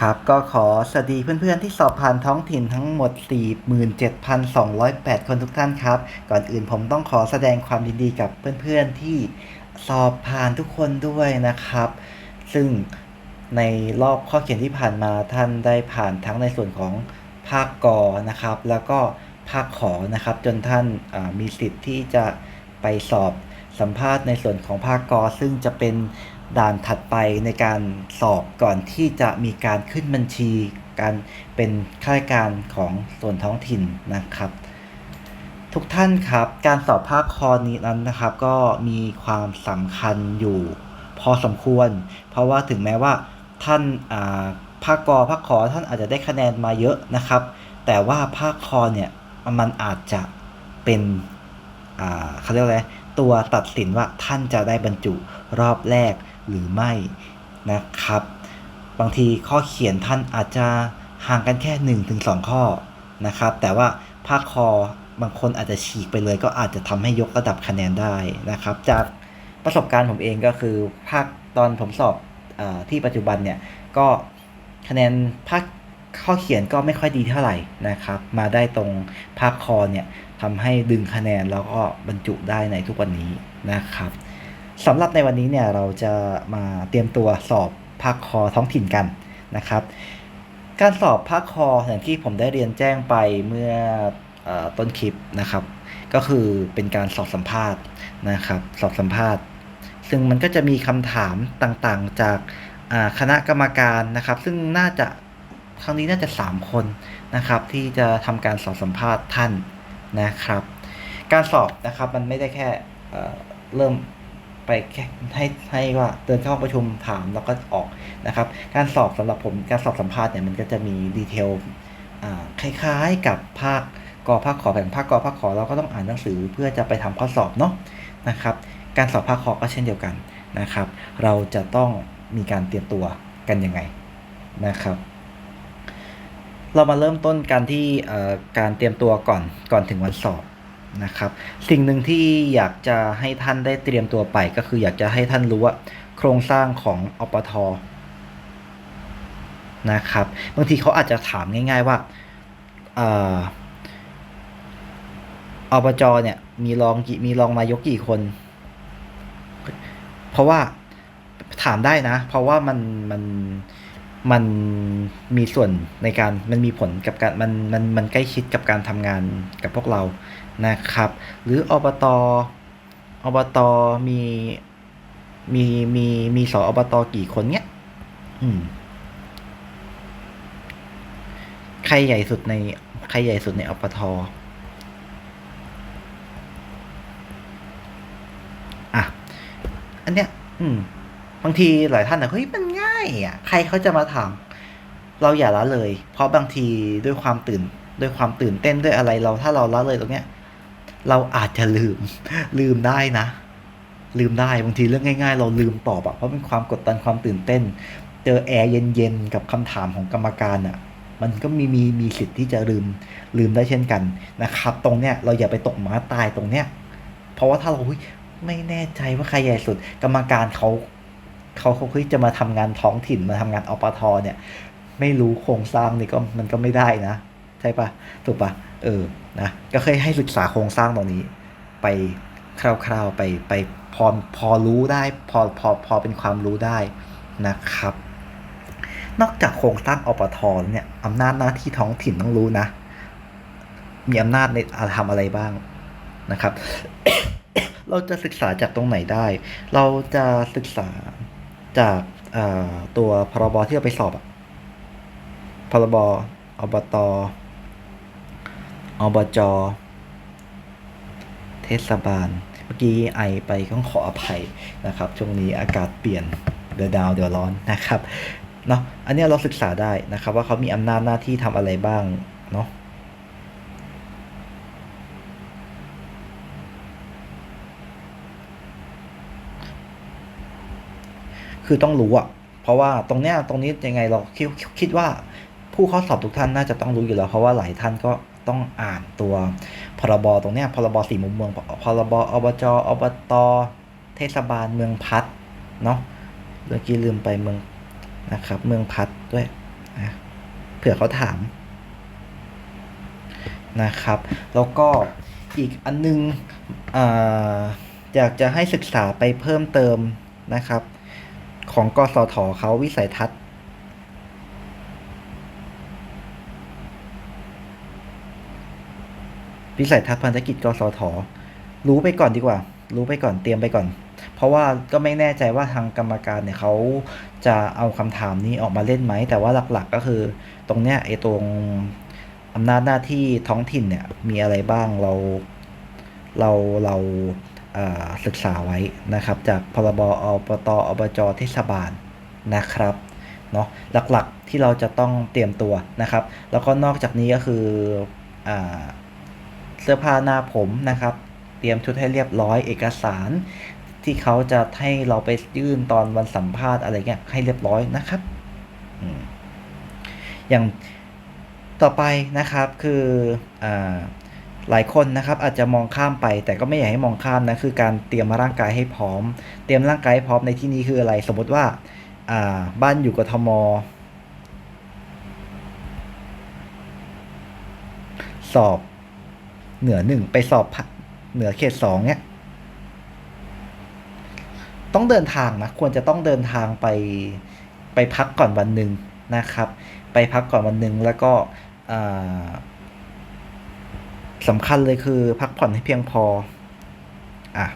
ครับก็ขอสวัสดีเพื่อนๆที่สอบผ่านท้องถิ่นทั้งหมด 47,208 คนทุกท่านครับ ก่อนอื่นผมต้องขอแสดงความยินดีกับเพื่อนๆที่สอบผ่านทุกคนด้วยนะครับ ซึ่งในรอบข้อเขียนที่ผ่านมาท่านได้ผ่านทั้งในส่วนของภาคกอนะครับ แล้วก็ภาคขอนะครับ จนท่านมีสิทธิ์ที่จะไปสอบสัมภาษณ์ในส่วนของภาคกอซึ่งจะเป็น ด่านถัดไปในการสอบก่อนที่จะมีการขึ้นบัญชี การเป็นข้าราชการของส่วนท้องถิ่นนะครับ ทุกท่านครับการสอบภาคคอนี้นั้นนะครับ ก็มีความสำคัญอยู่ พอสมควร เพราะว่าถึงแม้ว่าท่านาภาคกอภาคขอท่านอาจจะได้คะแนนมาเยอะนะครับ แต่ว่าภาคคอเนี่ยมันอาจจะเป็นเขาเรียกอะไรตัวตัดสินว่าท่านจะได้บรรจุรอบแรก หรือไม่นะครับ บางทีข้อเขียนท่านอาจจะห่างกันแค่1นถึงสข้อนะครับ แต่ว่าภาคคอบางคนอาจจะฉีกไปเลยก็อาจจะทำให้ยกระดับคะแนนได้นะครับ จากประสบการณ์ผมเองก็คือภาคตอนผมสอบอที่ปัจจุบันเนี่ยก็คะแนนภาคข้อเขียนก็ไม่ค่อยดีเท่าไหร่นะครับ มาได้ตรงภาคคอเนี่ยทำให้ดึงคะแนนแล้วก็บรรจุได้ในทุกวันนี้นะครับ สำหรับในวันนี้เนี่ยเราจะมาเตรียมตัวสอบภาคคอท้องถิ่นกันนะครับ การสอบภาคคออย่างที่ผมได้เรียนแจ้งไปเมื่ออต้นคลิปนะครับ ก็คือเป็นการสอบสัมภาษณ์นะครับ สอบสัมภาษณ์ ซึ่งมันก็จะมีคำถามต่างๆจากคณะกรรมการนะครับ ซึ่งน่าจะครั้งนี้น่าจะ 3 คนนะครับ ที่จะทำการสอบสัมภาษณ์ท่านนะครับ การสอบนะครับมันไม่ได้แค่เเริ่ม ไปแค่ให้ให้ว่าเดินเข้าห้อประชุมถามแล้วก็ออกนะครับ การสอบสำหรับผมการสอบสัมภาษณ์เนี่ยมันก็จะมีดีเทลคล้ายๆกับภาคกอภาคขอแบ่งภาคกอภาคขอเราก็ต้องอ่านหนังสือเพื่อจะไปทำข้อสอบเนาะนะครับ การสอบภาคคอก็เช่นเดียวกันนะครับ เราจะต้องมีการเตรียมตัวกันยังไงนะครับเรามาเริ่มต้นกันที่การเตรียมตัวก่อนก่อนถึงวันสอบ นะครับ สิ่งหนึ่งที่อยากจะให้ท่านได้เตรียมตัวไป ก็คืออยากจะให้ท่านรู้ว่าโครงสร้างของอปทนะครับบางทีเขาอาจจะถามง่าย ๆว่าอ่ออบจเนี่ยมีรองกี่มีรองนายกกี่คน เพราะว่าถามได้นะ เพราะว่ามันมันมันมีส่วนในการมันมีผลกับการมันมันมันใกล้ชิดกับการทำงานกับพวกเรา นะครับ หรืออบตอบตมีมีมีมีสอบตกี่คนเนี้ยอืมใครใหญ่สุดในใครใหญ่สุดในอปทอะ อันเนี้ย อืม บางทีหลายท่านอะเฮ้ย มันง่ายอะ ใครเขาจะมาถาม เราอย่าละเลย เพราะบางทีด้วยความตื่น ด้วยความตื่นเต้นด้วยอะไรเรา ถ้าเราละเลยตรงเนี้ย เราอาจจะลืมลืมได้นะ ลืมได้บางทีเรื่องง่าย ๆ เราลืมตอบอะเพราะเป็นความกดดันความตื่นเต้น เจอแอร์เย็นๆกับคำถามของกรรมการอะมันก็มีมีมีสิทธิ์ที่จะลืมลืมได้เช่นกันนะครับ ตรงเนี้ยเราอย่าไปตกหมาตายตรงเนี้ย เพราะว่าถ้าเราไม่แน่ใจว่าใครใหญ่สุด กรรมการเขาเขาเขาเฮ้ยจะมาทำงานท้องถิ่นมาทำงานอปทเนี่ย ไม่รู้โครงสร้างนี่ก็มันก็ไม่ได้นะ ใช่ปะถูกปะ เออนะก็เคยให้ศึกษาโครงสร้างตรงนี้ ไปคร่าวๆไปไปพอพอรู้ได้พอพอพอเป็นความรู้ได้นะครับ นอกจากโครงสร้างอปทเนี่ยอำนาจหน้าที่ท้องถิ่นต้องรู้นะ มีอำนาจในอาทำอะไรบ้างนะครับ เราจะศึกษาจากตรงไหนได้ เราจะศึกษาจากตัวพรบที่เราไปสอบอะพรบอบตอ อบจ เทศบาล เมื่อกี้ไอไปต้องขออภัยนะครับ ช่วงนี้อากาศเปลี่ยนเดือดดาวเดี๋ยวร้อนนะครับเนาะอันนี้เราศึกษาได้นะครับ ว่าเขามีอำนาจหน้าที่ทำอะไรบ้างเนาะคือต้องรู้อะเพราะว่าตรงเนี้ยตรงนี้ยังไงเราคิดคิดว่าผู้เข้าสอบทุกท่านน่าจะต้องรู้อยู่แล้ว เพราะว่าหลายท่านก็ ต้องอ่านตัวพรบตรงเนี้ยพรบสี่มุมเมืองพรบอบจอบตเทศบาลเมืองพัดเนาะเมื่อกี้ลืมไปเมืองนะครับ เมืองพัดด้วยนะเผื่อเขาถามนะครับ แล้วก็อีกอันนึงออยากจะให้ศึกษาไปเพิ่มเติมนะครับ ของกสทเขาวิสัยทัศน์ วิสัยทัศน์พันธกิจกสทรู้ไปก่อนดีกว่า รู้ไปก่อนเตรียมไปก่อน เพราะว่าก็ไม่แน่ใจว่าทางกรรมการเนี่ยเขาจะเอาคำถามนี้ออกมาเล่นไหม แต่ว่าหลักๆก็คือ ตรงเนี้ยไอ้ตรงอำนาจหน้าที่ท้องถิ่นเนี่ยมีอะไรบ้างเราเราเราศึกษาไว้นะครับ จากพรบอบตอบจเทศบาลนะครับเนาะหลักๆที่เราจะต้องเตรียมตัวนะครับ แล้วก็นอกจากนี้ก็คืออ เสื้อผ้าหน้าผมนะครับ เตรียมชุดให้เรียบร้อยเอกสารที่เขาจะให้เราไปยื่นตอนวันสัมภาษณ์อะไรเงี้ยให้เรียบร้อยนะครับอย่างต่อไปนะครับคืออหลายคนนะครับอาจจะมองข้ามไป แต่ก็ไม่อยากให้มองข้ามนะคือการเตรียมร่างกายให้พร้อม เตรียมร่างกายให้พร้อมในที่นี้คืออะไร สมมติว่าบ้านอยู่กทมสอบ เหนือหนึ่งไปสอบเหนือเขตสองเนี่ยต้องเดินทางนะควรจะต้องเดินทางไปไปพักก่อนวันหนึ่งนะครับ ไปพักก่อนวันหนึ่งแล้วก็สำคัญเลยคือพักผ่อนให้เพียงพออะ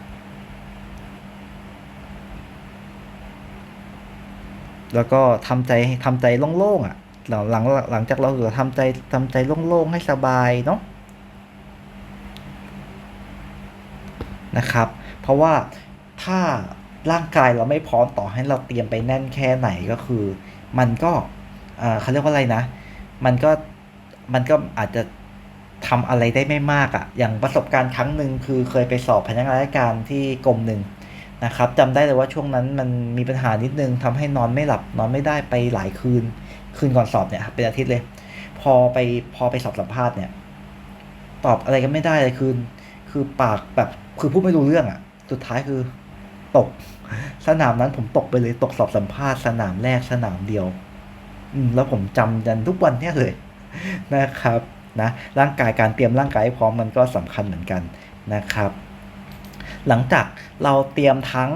แล้วก็ทำใจทำใจโล่งๆอะหลังหลังหลังจากเราเหลือทำใจทำใจโล่งๆให้สบายเนาะ นะครับ เพราะว่าถ้าร่างกายเราไม่พร้อมต่อให้เราเตรียมไปแน่นแค่ไหนก็คือ มันก็เขาเรียกว่าอะไรนะ มันก็มันก็อาจจะทำอะไรได้ไม่มากอะ่ะ อย่างประสบการณ์ครั้งหนึ่งคือเคยไปสอบพนักงานราชการที่กรมหนึ่งนะครับจำได้เลยว่าช่วงนั้นมันมีปัญหานิดนึงทำให้นอนไม่หลับ นอนไม่ได้ไปหลายคืน คืนก่อนสอบเนี่ยเป็นอาทิตย์เลย พอไปพอไปสอบสัมภาษณ์เนี่ย ตอบอะไรกันไม่ได้เลยคือ คือปากแบบ คือพูดไม่รู้เรื่องอะ่ะ สุดท้ายคือตก สนามนั้นผมตกไปเลยตกสอบสัมภาษณ์สนามแรกสนามเดียว อืมแล้วผมจำยันทุกวันเนี่ยเลยนะครับนะร่างกายการเตรียมร่างกายให้พร้อมมันก็สำคัญเหมือนกันนะครับ หลังจากเราเตรียมทั้ง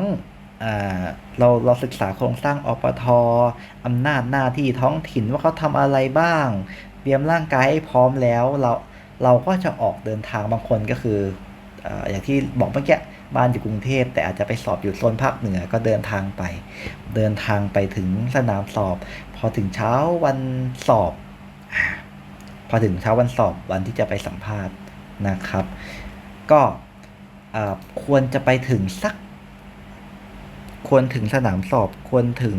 เราเราศึกษาโครงสร้างอปทอำนาจหน้าที่ท้องถิ่นว่าเขาทำอะไรบ้าง เตรียมร่างกายให้พร้อมแล้วเราเราก็จะออกเดินทางบางคนก็คือ อย่างที่บอกเมื่อกี้บ้านอยู่กรุงเทพแต่อาจจะไปสอบอยู่โซนภาคเหนือก็เดินทางไป เดินทางไปถึงสนามสอบ พอถึงเช้าวันสอบ พอถึงเช้าวันสอบวันที่จะไปสัมภาษณ์นะครับ ก็ควรจะไปถึงสัก ควรถึงสนามสอบควรถึง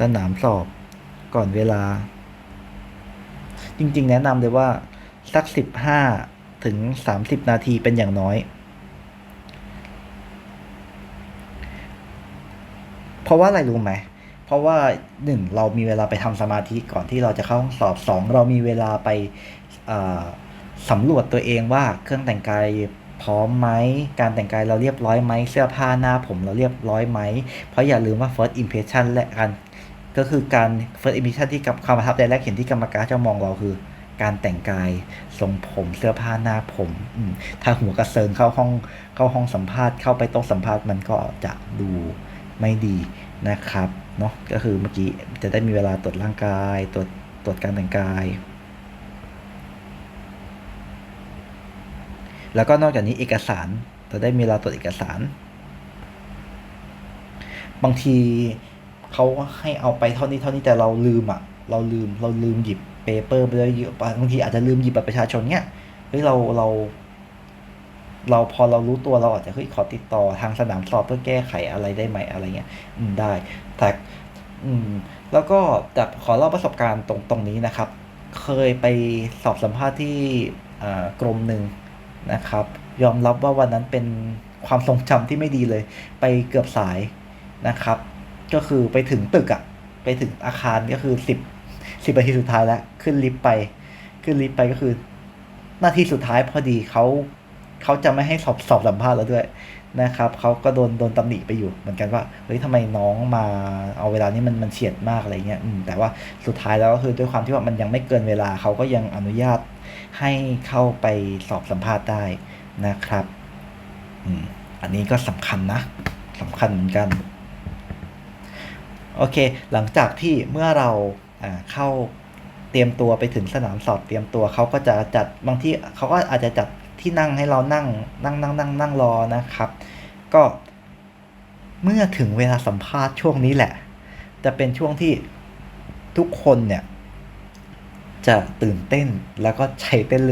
สนามสอบก่อนเวลา จริง ๆ แนะนำเลยว่าสักสิบห้าถึงสามสิบนาทีเป็นอย่างน้อย เพราะว่าอะไรรู้ไหม เพราะว่าหนึ่งเรามีเวลาไปทำสมาธิก่อนที่เราจะเข้าห้องสอบสองเรามีเวลาไปสำรวจตัวเองว่าเครื่องแต่งกายพร้อมไหม การแต่งกายเราเรียบร้อยไหม เสื้อผ้าหน้าผมเราเรียบร้อยไหม เพราะอย่าลืมว่า first impression และการ ก็คือการ first impression ที่กับความประทับใจแรกเห็นที่กรรมการจะมองเราคือ การแต่งกายทรงผมเสื้อผ้าหน้าผมถ้าหัวกระเซิงเข้าห้องเข้าห้องสัมภาษณ์เข้าไปโต๊ะสัมภาษณ์มันก็จะดูไม่ดีนะครับเนาะก็คือเมื่อกี้จะได้มีเวลาตรวจร่างกายตรวจตรวจการแต่งกาย แล้วก็นอกจากนี้เอกสารจะได้มีเวลาตรวจเอกสาร บางที เขาให้เอาไปเท่านี้เท่านี้แต่เราลืมอะ เราลืมเราลืมหยิบเปเปอร์ไปด้วยเยอะบางทีอาจจะลืมหยิบบัตรประชาชนเนี้ยเฮ้ยเราเรา เราพอเรารู้ตัวเราอาจจะเฮ้ยขอติดต่อทางสนามสอบเพื่อแก้ไขอะไรได้ไหมอะไรเงี้ย อืมได้แต่อืม แล้วก็แต่ขอเล่าประสบการณ์ตรงตรงนี้นะครับ เคยไปสอบสัมภาษณ์ที่กรมหนึ่งนะครับ ยอมรับว่าวันนั้นเป็นความทรงจำที่ไม่ดีเลย ไปเกือบสายนะครับ ก็คือไปถึงตึกอะไปถึงอาคารก็คือสิบสิบนาทีสุดท้ายแล้ว ขึ้นลิฟต์ไป ขึ้นลิฟต์ไปก็คือนาทีสุดท้ายพอดีเขาเขาจะไม่ให้สอบสอบสัมภาษณ์แล้วด้วยนะครับเขาก็โดนโดนตำหนิไปอยู่เหมือนกันว่าเฮ้ยทำไมน้องมาเอาเวลานี้มันมันเฉียดมากอะไรเงี้ยแต่ว่าสุดท้ายแล้วก็คือด้วยความที่ว่ามันยังไม่เกินเวลาเขาก็ยังอนุญาตให้เข้าไปสอบสัมภาษณ์ได้นะครับอืมอันนี้ก็สำคัญนะสำคัญเหมือนกัน โอเค หลังจากที่เมื่อเราเข้าเตรียมตัวไปถึงสนามสอบเตรียมตัวเขาก็จะจัดบางที่เขาก็อาจจะจัดที่นั่งให้เรานั่งนั่งนั่งนั่งนั่งรอนะครับ ก็เมื่อถึงเวลาสัมภาษณ์ช่วงนี้แหละ จะเป็นช่วงที่ทุกคนเนี่ย จะตื่นเต้นแล้วก็ใจเต้น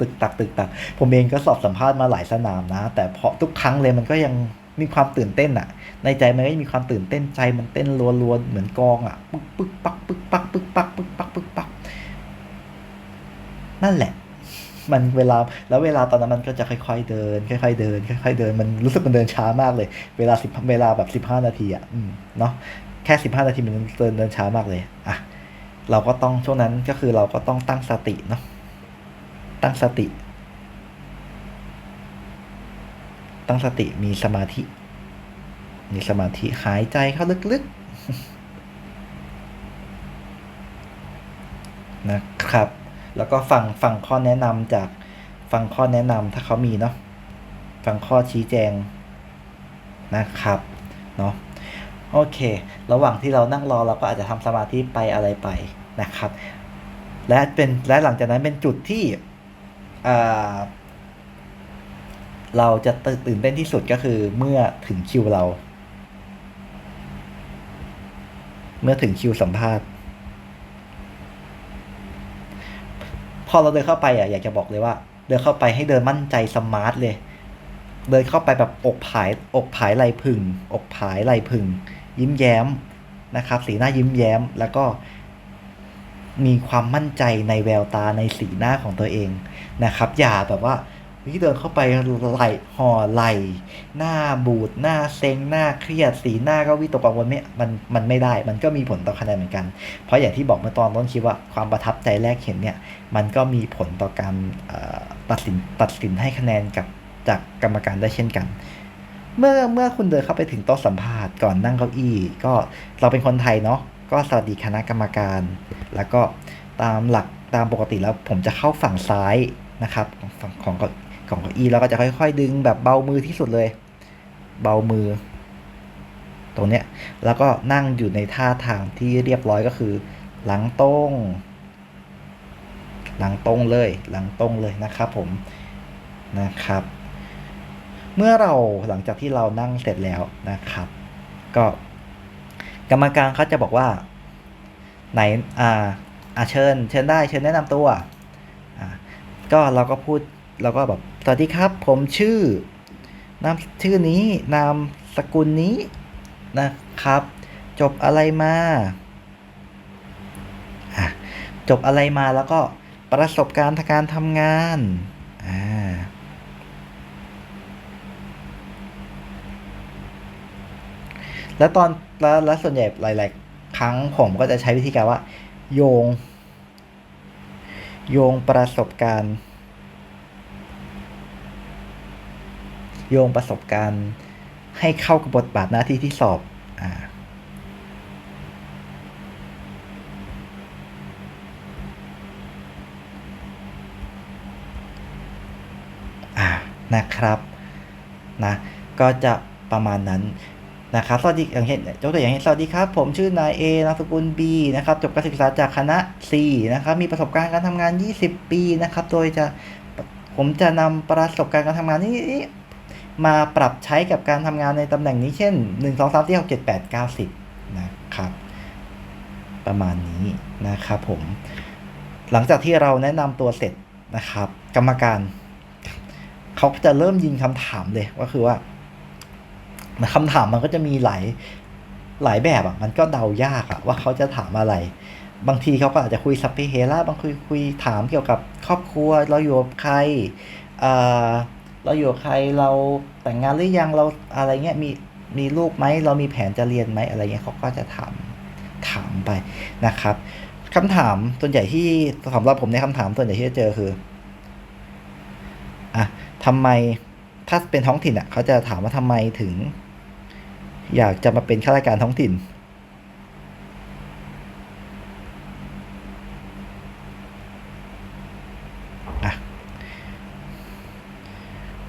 ตึกตักตึกตัก ผมเองก็สอบสัมภาษณ์มาหลายสนามนะ แต่พอทุกครั้งเลยมันก็ยัง มีความตื่นเต้นอะในใจมันก็ยังมีความตื่นเต้นใจมันเต้นรัวๆเหมือนกองอะปึ๊กปึ๊กปักปึ๊กปักปึ๊กปักปึ๊กปักปึ๊กปักนั่นแหละ มันเวลาแล้วเวลาตอนนั้นมันก็จะค่อยๆเดิน ค่อยๆเดิน ค่อยๆเดิน มันรู้สึกมันเดินช้ามากเลย เวลาสิบเวลาแบบสิบห้านาทีอะเนาะแค่สิบห้านาทีมันเดินเดินช้ามากเลยอะเราก็ต้องช่วงนั้นก็คือเราก็ต้องตั้งสติเนาะตั้งสติ ตั้งสติมีสมาธิ มีสมาธิหายใจเข้าลึกๆนะครับ แล้วก็ฟังฟังข้อแนะนำจากฟังข้อแนะนำถ้าเขามีเนาะฟังข้อชี้แจงนะครับเนาะโอเค ระหว่างที่เรานั่งรอเราก็อาจจะทำสมาธิไปอะไรไปนะครับ และเป็นและหลังจากนั้นเป็นจุดที่อ่า เราจะตื่นเต้นที่สุดก็คือเมื่อถึงคิวเรา เมื่อถึงคิวสัมภาษณ์ พอเราเดินเข้าไปอะอยากจะบอกเลยว่า เดินเข้าไปให้เดินมั่นใจสมาร์ทเลย เดินเข้าไปแบบอกผายอกผายไหลพึง อกผายไหลพึง ยิ้มแย้มนะครับ สีหน้ายิ้มแย้มแล้วก็มีความมั่นใจในแววตาในสีหน้าของตัวเองนะครับ อย่าแบบว่า ที่เดินเข้าไปไหลห่อไหลหน้าบูดหน้าเซ็งหน้าเครียดสีหน้าก็วิตกกังวลไม่มันมันไม่ได้ มันก็มีผลต่อคะแนนเหมือนกัน เพราะอย่างที่บอกเมื่อตอนต้นคลิปว่าความประทับใจแรกเห็นเนี่ยมันก็มีผลต่อการตัดสินตัดสินให้คะแนนกับจากกรรมการได้เช่นกัน เมื่อเมื่อคุณเดินเข้าไปถึงโต๊ะสัมภาษณ์ก่อนนั่งเก้าอี้ ก็เราเป็นคนไทยเนาะก็สวัสดีคณะกรรมการ แล้วก็ตามหลักตามปกติแล้วผมจะเข้าฝั่งซ้ายนะครับ ของฝั่งของก้า ของเก้าอี้แล้วก็จะค่อย ๆ ดึงแบบเบามือที่สุดเลย เบามือ ตรงเนี้ยแล้วก็นั่งอยู่ในท่าทางที่เรียบร้อยก็คือ หลังตรงหลังตรงเลยหลังตรงเลยนะครับผมนะครับ เมื่อเราหลังจากที่เรานั่งเสร็จแล้วนะครับ ก็ กรรมการเขาจะบอกว่า ไหนอ่าอ่าเชิญ เชิญได้เชิญแนะนำตัวอ่าก็เราก็พูดเราก็แบบ วัสดีครับ ผมชื่อนามชื่อนี้นามสกุลนี้นะครับ จบอะไรมาจบอะไรมาแล้วก็ประสบการณ์ทางการทำงานอ่าแล้วตอนแล้วแล้วส่วนใหญ่หลาย ๆ ครั้งผมก็จะใช้วิธีการว่า โยง โยงประสบการณ์ โยงประสบการณ์ ให้เข้ากับบทบาทหน้าที่ที่สอบอ่าอ่านะครับนะก็จะประมาณนั้นนะครับสวัสดีอย่างเช่นยกตัวอย่างเช่นสวัสดีครับ ผมชื่อนายเอนามสกุลบีนะครับจบการศึกษาจากคณะ C นะครับมีประสบการณ์การทำงาน 20 ปีนะครับ โดยจะผมจะนำประสบการณ์การทำงานนี้ มาปรับใช้กับการทำงานในตำแหน่งนี้เช่น 1 2 3 4 6 7 8 9 10 นะครับ ประมาณนี้นะครับผม หลังจากที่เราแนะนำตัวเสร็จนะครับ กรรมการ เขาจะเริ่มยิงคำถามเลยก็คือว่าคำถามมันก็จะมีหลายหลายแบบอะมันก็เดายากอะว่าเขาจะถามอะไร บางทีเขาก็อาจจะคุยสัพเพเฮระบางคุยคุยถามเกี่ยวกับครอบครัวเราอยู่กับใครอ่อ เราอยู่ใครเราแต่งงานหรือยังเราอะไรเงี้ยมีมีลูกไหมเรามีแผนจะเรียนไหมอะไรเงี้ยเขาก็จะถามถามไปนะครับคำถามส่วนใหญ่ที่สำหรับผมในคำถามส่วนใหญ่ที่จะเจอคืออะททำไมถ้าเป็นท้องถิ่นอะเขาจะถามว่าทำไมถึง อยากจะมาเป็นข้าราชการท้องถิ่น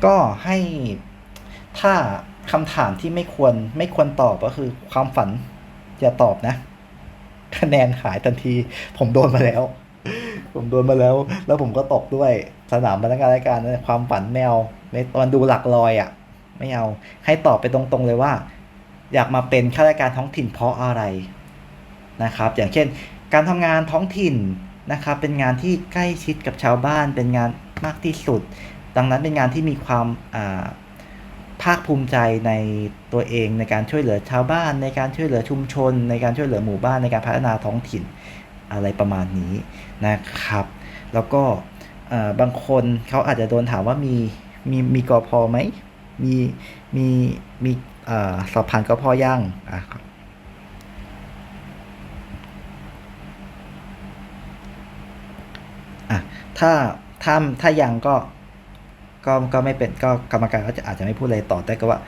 ก็ให้ถ้าคำถามที่ไม่ควรไม่ควรตอบก็คือความฝันอย่าตอบนะคะแนนหายทันที ผมโดนมาแล้ว ผมโดนมาแล้ว แล้วผมก็ตกด้วยสนามพนักงานราชการนะความฝันไม่เอาไม่ตอนดูหลักลอยอะ่ะ ไม่เอา ให้ตอบไปตรงๆเลยว่า อยากมาเป็นข้าราชการท้องถิ่นเพราะอะไรนะครับ อย่างเช่น การทำงานท้องถิ่นนะครับ เป็นงานที่ใกล้ชิดกับชาวบ้าน เป็นงานมากที่สุด ดังนั้นเป็นงานที่มีความาภาคภูมิใจในตัวเองในการช่วยเหลือชาวบ้าน ในการช่วยเหลือชุมชน ในการช่วยเหลือหมู่บ้านในการพัฒนาท้องถิ่นอะไรประมาณนี้นะครับ แล้วก็บางคนเขาอาจจะโดนถามว่ามีมีมีกอพอไหมมีมีมีสอบผ่านกอพอย่างอะอะถ้าถ้าถ้ายังก็ ก็ก็ไม่เป็นก็กรรมการก็จะอาจจะไม่พูดอะไรต่อแต่ก็ว่า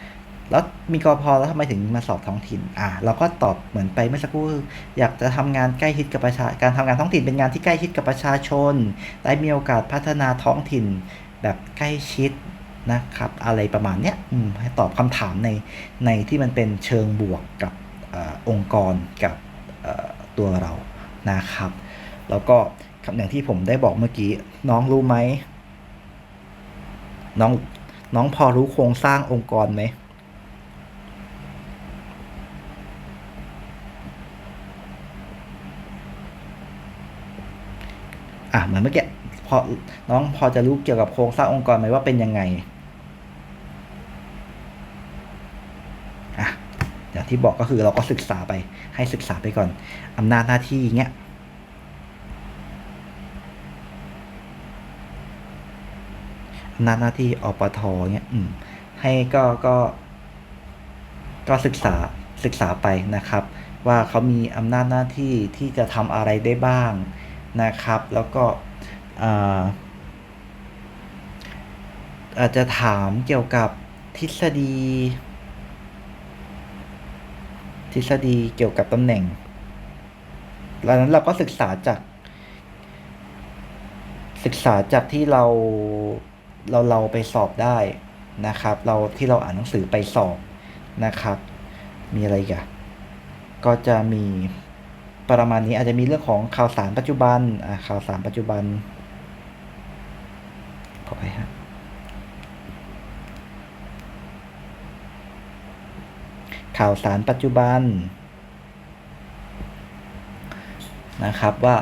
แล้วมีกอพอแล้วทำไมถึงมาสอบท้องถิ่น อะเราก็ตอบเหมือนไปเมื่อสักครู่ อยากจะทำงานใกล้ชิดกับประชา การทำงานท้องถิ่นเป็นงานที่ใกล้ชิดกับประชาชน ได้มีโอกาสพัฒนาท้องถิ่นแบบใกล้ชิดนะครับ อะไรประมาณเนี้ยอืมให้ตอบคำถามในในที่มันเป็นเชิงบวกกับอองค์กรกับตัวเรานะครับ แล้วก็คำอย่างที่ผมได้บอกเมื่อกี้น้องรู้ไหม น้องน้องพอรู้โครงสร้างองค์กรไหมอะเหมือนเมื่อกี้พอน้องพอจะรู้เกี่ยวกับโครงสร้างองค์กรไหมว่าเป็นยังไงอะอย่างที่บอกก็คือเราก็ศึกษาไปให้ศึกษาไปก่อนอำนาจหน้าที่เงี้ย อำนาจหน้าที่อปทเงี้ยอืให้ก็ก็ก็ศึกษาศึกษาไปนะครับ ว่าเขามีอำนาจหน้าที่ที่จะทำอะไรได้บ้างนะครับ แล้วก็อาอาจจะถามเกี่ยวกับทฤษฎี ทฤษฎีเกี่ยวกับตำแหน่งแล้วนั้นเราก็ศึกษาจาก ศึกษาจากที่เรา เราเราไปสอบได้นะครับ เราที่เราอ่านหนังสือไปสอบนะครับ มีอะไรกันก็จะมีประมาณนี้อาจจะมีเรื่องของข่าวสารปัจจุบันอ่าข่าวสารปัจจุบันขอไปฮะข่าวสารปัจจุบันนะครับว่า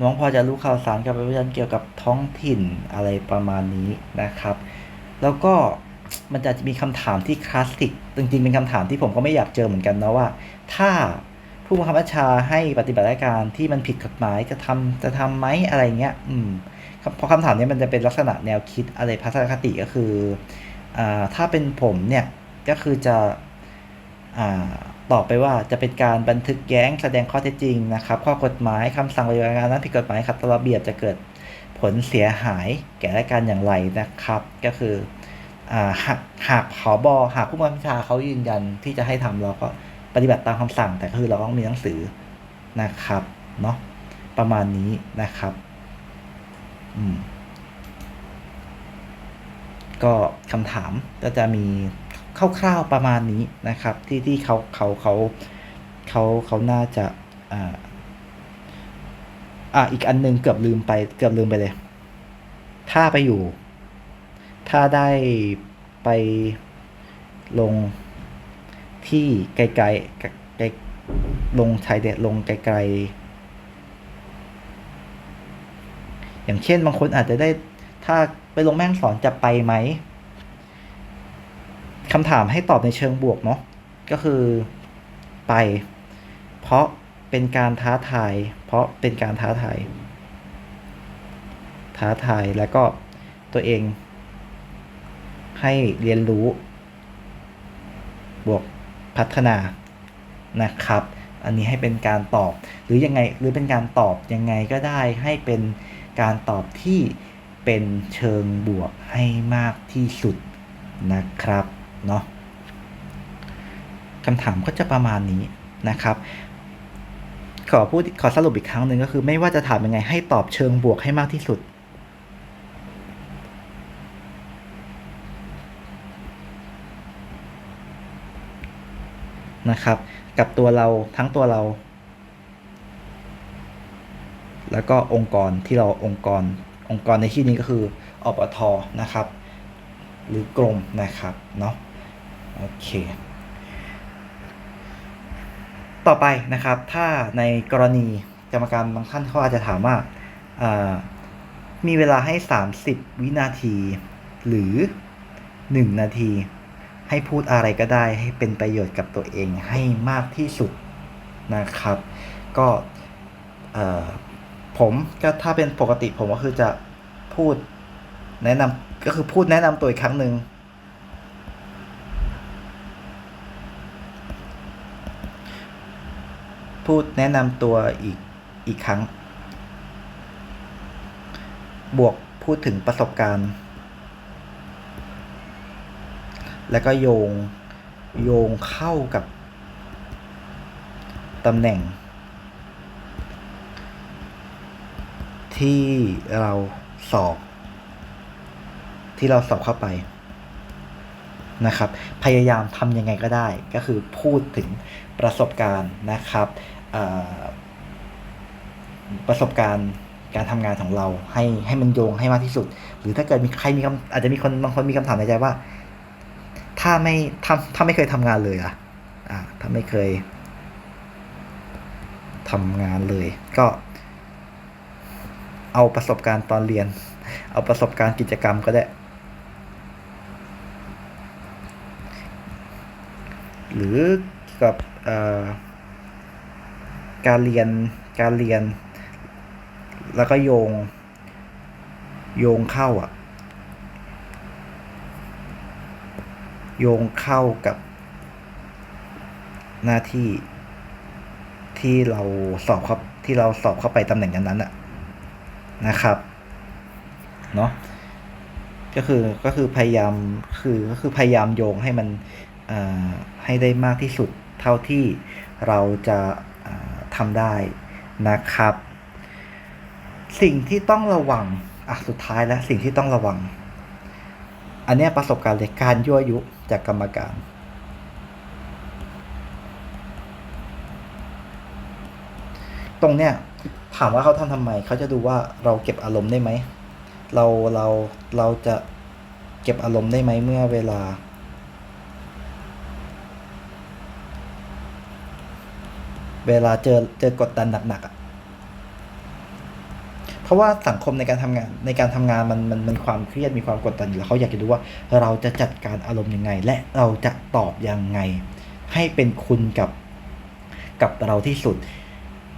น้องพอจะรู้ข่าวสารกับประชาชนเกี่ยวกับท้องถิ่นอะไรประมาณนี้นะครับ แล้วก็มันจะมีคำถามที่คลาสสิกจริงๆ เป็นคำถามที่ผมก็ไม่อยากเจอเหมือนกันนะว่า ถ้าผู้บังคับบัญชาให้ปฏิบัติการที่มันผิดกฎหมายจะทำจะทำไหมอะไรเงี้ย อืมเพราะคำถามนี้มันจะเป็นลักษณะแนวคิดอะไรพัฒนคติก็คืออ่าถ้าเป็นผมเนี่ยก็คือจะอ่า ตอบไปว่าจะเป็นการบันทึกแย้งแสดงข้อเท็จจริงนะครับ ข้อกฎหมายคำสั่งปฏิบัติงานนั้นผิดกฎหมายขัดต่อระเบียบจะเกิดผลเสียหายแก่ราชการอย่างไรนะครับ ก็คือหากหากผบหากผู้บังคับบัญชาเขายืนยันที่จะให้ทำเราก็ปฏิบัติตามคำสั่ง แต่คือเราต้องมีหนังสือนะครับเนาะประมาณนี้นะครับอืมก็คำถามก็จะมี คร่าวๆประมาณนี้นะครับ ที่ที่เขาเขาเขาเขาเขาน่าจะอ่าอะอีกอันหนึงเกือบลืมไปเกือบลืมไปเลย ถ้าไปอยู่ ถ้าได้ไปลงที่ไกลๆไกลลงชายแดนลงไกลๆอย่างเช่นบางคนอาจจะได้ถ้าไปลงแม่งสอนจะไปไหม คำถามให้ตอบในเชิงบวกเนาะก็คือไป เพราะเป็นการท้าทาย เพราะเป็นการท้าทาย ท้าทายแล้วก็ตัวเอง ให้เรียนรู้ บวกพัฒนานะครับ อันนี้ให้เป็นการตอบหรือยังไงหรือเป็นการตอบยังไงก็ได้ให้เป็นการตอบที่เป็นเชิงบวกให้มากที่สุดนะครับ เนาะคำถามก็จะประมาณนี้นะครับขอพูดขอสรุปอีกครั้งหนึ่งก็คือ ไม่ว่าจะถามยังไงให้ตอบเชิงบวกให้มากที่สุด นะครับ กับตัวเราทั้งตัวเรา แล้วก็องค์กรที่เราองค์กร องค์กรในที่นี้ก็คืออปทนะครับ หรือกรมนะครับเนาะ โอเค ต่อไปนะครับ ถ้าในกรณีกรรมการบางท่านเขาอาจจะถามว่าามีเวลาให้ 30 วินาที หรือ 1 นาที ให้พูดอะไรก็ได้ให้เป็นประโยชน์กับตัวเองให้มากที่สุดนะครับ ก็ผมก็ถ้าเป็นปกติผมก็คือจะพูดแนะนำก็คือพูดแนะนำตัวอีกครั้งหนึ่ง พูดแนะนำตัวอีกอีกครั้ง บวกพูดถึงประสบการณ์ แล้วก็โยงโยงเข้ากับตำแหน่ง ที่เราสอบ ที่เราสอบเข้าไป นะครับ พยายามทำยังไงก็ได้ ก็คือพูดถึงประสบการณ์นะครับประสบการณ์การทำงานของเราให้ให้มันโยงให้มากที่สุด หรือถ้าเกิดมีใครมีคำอาจจะมีคนบางคนมีคำถามในใจว่า ถ้าไม่ทำถ้าไม่เคยทำงานเลยอะอ่าถ้าไม่เคยทำงานเลย ก็ เอาประสบการณ์ตอนเรียน เอาประสบการณ์กิจกรรมก็ได้ หรือกับการเรียนการเรียน แล้วก็โยง โยงเข้าอะโยงเข้ากับหน้าที่ที่เราสอบเข้าที่เราสอบเข้าไปตำแหน่งนั้นๆอะนะครับเนาะก็คือก็คือพยายามคือก็คือพยายามโยงให้มัน ให้ได้มากที่สุดเท่าที่เราจะอ่าทำได้นะครับ สิ่งที่ต้องระวังอะสุดท้ายแล้วสิ่งที่ต้องระวัง อันนี้ประสบการณ์เลยการยั่วยุจากกรรมการ ตรงเนี้ยถามว่าเขาทำทำไม เขาจะดูว่าเราเก็บอารมณ์ได้ไหม เราเราเราจะเก็บอารมณ์ได้ไหมเมื่อเวลา เวลาเจอเจอกดดันหนักๆอะเพราะว่าสังคมในการทำงานในการทำงานมันมันมันความเครียดมีความกดดันอยู่แล้วเขาอยากจะดูว่าเราจะจัดการอารมณ์ยังไง และเราจะตอบยังไง ให้เป็นคุณกับกับเราที่สุด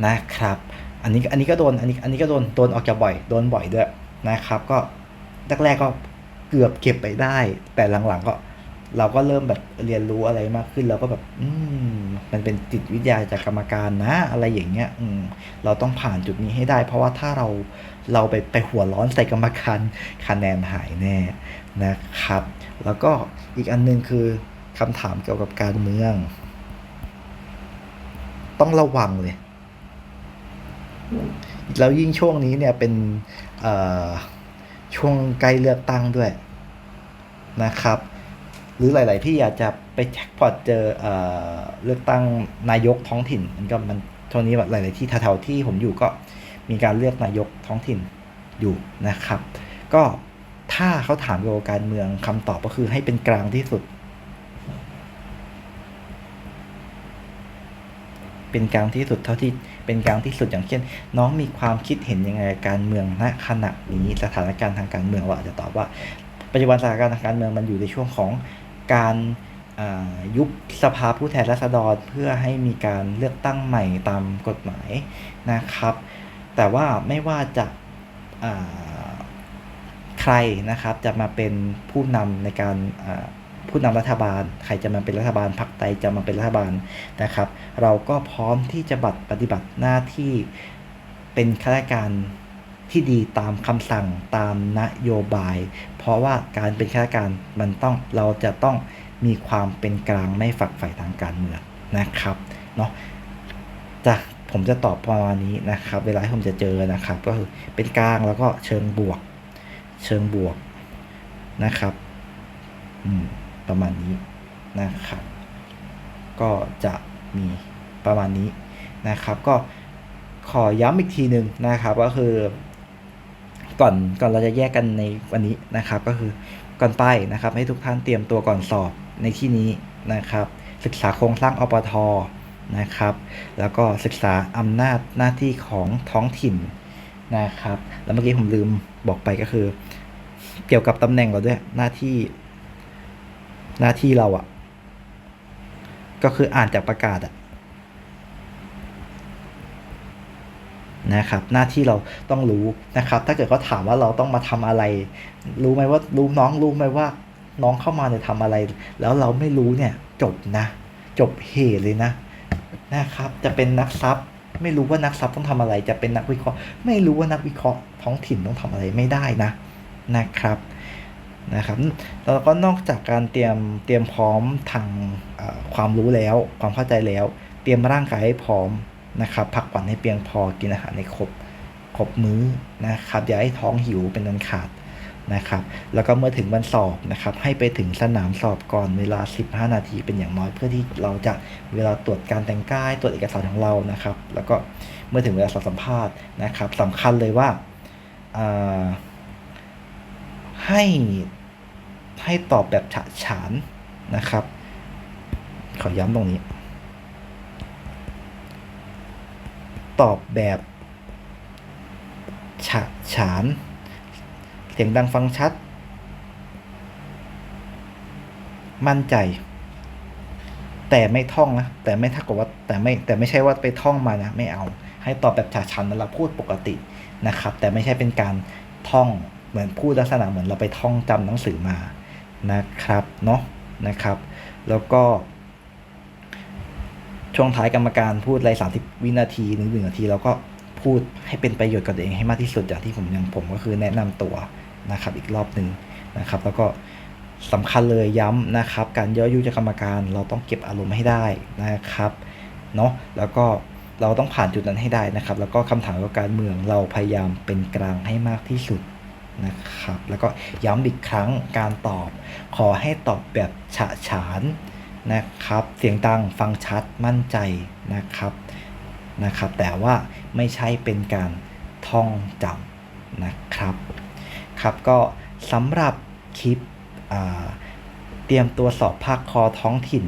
นะครับ อันนี้อันนี้ก็โดนอันนี้อันนี้ก็โดนโดนออกจากบ่อยโดนบ่อยด้วยนะครับ ก็แรกๆก็เกือบเก็บไปได้ แต่หลังๆก็เราก็เริ่มแบบเรียนรู้อะไรมากขึ้นเราก็แบบ อืม มันเป็นจิตวิทยาจากกรรมการนะ อะไรอย่างเงี้ยอืมเราต้องผ่านจุดนี้ให้ได้ เพราะว่าถ้าเราเราไปไปหัวร้อนใส่กรรมการคะแนนหายแน่นะครับ แล้วก็อีกอันหนึงคือคำถามเกี่ยวกับการเมือง ต้องระวังเลย แล้วยิ่งช่วงนี้เนี่ยเป็นช่วงใกล้เลือกตั้งด้วยนะครับ หรือหลาย ๆ ที่อยากจะไปแจ็คพอตเจอเอเลือกตั้งนายกท้องถิ่น มันก็มันช่วงนี้แบบหลาย ๆ ที่แถวๆที่ผมอยู่ก็มีการเลือกนายกท้องถิ่นอยู่นะครับ ก็ถ้าเขาถามเกี่ยวกับการเมืองคำตอบก็คือให้เป็นกลางที่สุด เป็นกลางที่สุดเท่าที่เป็นกลางที่สุดอย่างเช่น น้องมีความคิดเห็นยังไงกับการเมืองณขณะนี้สถานการณ์ทางการเมืองเราอาจจะตอบว่า ปัจจุบันสถานการณ์ทางการเมืองมันอยู่ในช่วงของ การยุบสภาผู้แทนราษฎรเพื่อให้มีการเลือกตั้งใหม่ตามกฎหมายนะครับ แต่ว่าไม่ว่าจะาใครนะครับจะมาเป็นผู้นำในการผู้นำรัฐบาล ใครจะมาเป็นรัฐบาลพรรคใดจะมาเป็นรัฐบาลนะครับ เราก็พร้อมที่จะบัตรปฏิบัติหน้าที่เป็นข้าราชการ ที่ดีตามคำสั่งตามนโยบาย เพราะว่าการเป็นข้าราชการมันต้องเราจะต้องมีความเป็นกลางไม่ฝักใฝ่ทางการเมืองนะครับเนาะจะผมจะตอบประมาณนี้นะครับ เวลาที่ผมจะเจอนะครับ ก็คือเป็นกลางแล้วก็เชิงบวก เชิงบวกนะครับอืมประมาณนี้นะครับ ก็จะมีประมาณนี้นะครับ ก็ขอย้ำอีกทีหนึ่งนะครับ ก็คือ ก่อนก่อนเราจะแยกกันในวันนี้นะครับ ก็คือก่อนไปนะครับ ให้ทุกท่านเตรียมตัวก่อนสอบในที่นี้นะครับ ศึกษาโครงสร้างอปทนะครับ แล้วก็ศึกษาอำนาจหน้าที่ของท้องถิ่นนะครับ แล้วเมื่อกี้ผมลืมบอกไปก็คือ เกี่ยวกับตำแหน่งเราด้วยหน้าที่ หน้าที่เราอะก็คืออ่านจากประกาศอะ นะครับ หน้าที่เราต้องรู้นะครับ ถ้าเกิดเขาถามว่าเราต้องมาทำอะไร รู้ไหมว่ารู้น้องรู้ไหมว่า น้องเข้ามาเนี่ยทำอะไร แล้วเราไม่รู้เนี่ยจบนะ จบเหตุเลยนะนะครับ จะเป็นนักทรัพย์ ไม่รู้ว่านักทรัพย์ต้องทำอะไร จะเป็นนักวิเคราะห์ ไม่รู้ว่านักวิเคราะห์ท้องถิ่นต้องทำอะไรไม่ได้นะนะครับนะครับแล้วก็นอกจากการเตรียมเตรียมพร้อมทางความรู้แล้ว ความเข้าใจแล้ว เตรียมร่างกายให้พร้อม นะครับพักผ่อนให้เพียงพอกินอาหารในครบครบมื้อนะครับอย่าให้ท้องหิวเป็นอันขาดนะครับ แล้วก็เมื่อถึงวันสอบนะครับ ให้ไปถึงสนามสอบก่อนเวลา 15 นาทีเป็นอย่างน้อยเพื่อที่เราจะเวลาตรวจการแต่งกายตรวจเอกสารของเรานะครับ แล้วก็เมื่อถึงเวลาสอบสัมภาษณ์นะครับสำคัญเลยว่าอ่าให้ให้ตอบแบบฉะฉานนะครับ ขอย้ำตรงนี้ ตอบแบบฉะฉาน เสียงดังฟังชัด มั่นใจ แต่ไม่ท่องนะ แต่ไม่ถ้ากับว่าแต่ไม่แต่ไม่ใช่ว่าไปท่องมานะ ไม่เอา ให้ตอบแบบฉะฉานเหมือนเราพูดปกตินะครับ แต่ไม่ใช่เป็นการท่องเหมือนพูดลักษณะเหมือนเราไปท่องจำหนังสือมานะครับเนาะนะครับ แล้วก็ ช่วงท้ายกรรมการพูดอะไร30วินาทีหนึ่งหนึ่งนาทีเราก็พูดให้เป็นประโยชน์กับตัวเองให้มากที่สุดอย่างที่ผมยังผมก็คือแนะนำตัวนะครับอีกรอบหนึ่งนะครับ แล้วก็สำคัญเลยย้ำนะครับ การย่อยุจากกรรมการเราต้องเก็บอารมณ์ให้ได้นะครับเนาะแล้วก็เราต้องผ่านจุดนั้นให้ได้นะครับ แล้วก็คำถามกับการเมืองเราพยายามเป็นกลางให้มากที่สุดนะครับ แล้วก็ย้ำอีกครั้งการตอบ ขอให้ตอบแบบฉะฉาน นะครับ เสียงดังฟังชัดมั่นใจนะครับนะครับ แต่ว่าไม่ใช่เป็นการท่องจำนะครับครับก็สำหรับคลิปเตรียมตัวสอบภาคคอท้องถิ่น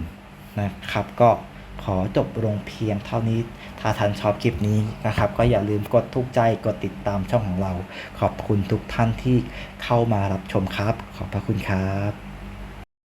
นะครับ ก็ขอจบลงเพียงเท่านี้ ถ้าท่านชอบคลิปนี้นะครับ ก็อย่าลืมกดทุกใจกดติดตามช่องของเรา ขอบคุณทุกท่านที่เข้ามารับชมครับ ขอบพระคุณครับ